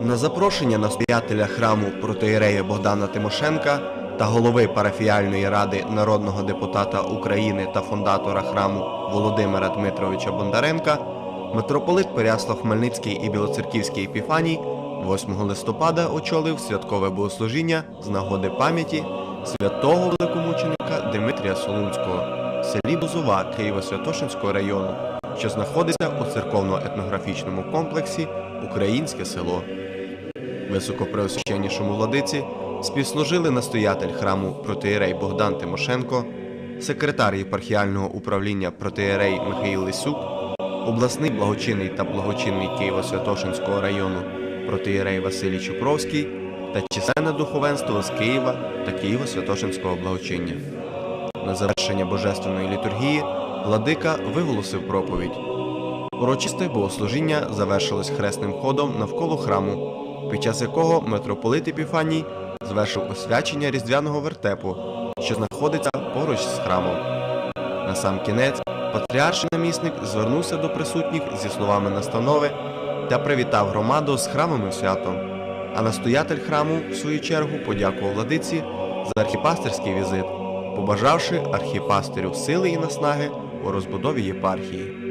На запрошення настоятеля храму протоєрея Богдана Тимошенка та голови парафіяльної ради народного депутата України та фундатора храму Володимира Дмитровича Бондаренка митрополит Перяслав Хмельницький і Білоцерківський Епіфаній 8 листопада очолив святкове богослужіння з нагоди пам'яті святого великомученика Дмитрія Солунського в селі Бузова Києво-Святошинського району, що знаходиться у церковно-етнографічному комплексі Українське село. Високопреосвященнішому владиці співслужили настоятель храму протиєрей Богдан Тимошенко, секретар єпархіального управління протиєрей Михаїл Лисюк, обласний благочинний та благочинний Києво-Святошинського району протиєрей Василій Чупровський та численне духовенство з Києва та Києво-Святошинського благочиння. На завершення божественної літургії владика виголосив проповідь. Урочисте богослужіння завершилось хресним ходом навколо храму, під час якого митрополит Епіфаній звершив освячення різдвяного вертепу, що знаходиться поруч з храмом. На сам кінець патріарший намісник звернувся до присутніх зі словами настанови та привітав громаду з храмовим святом. А настоятель храму, в свою чергу, подякував владиці за архіпастерський візит, побажавши архіпастерю сили і наснаги у розбудові єпархії.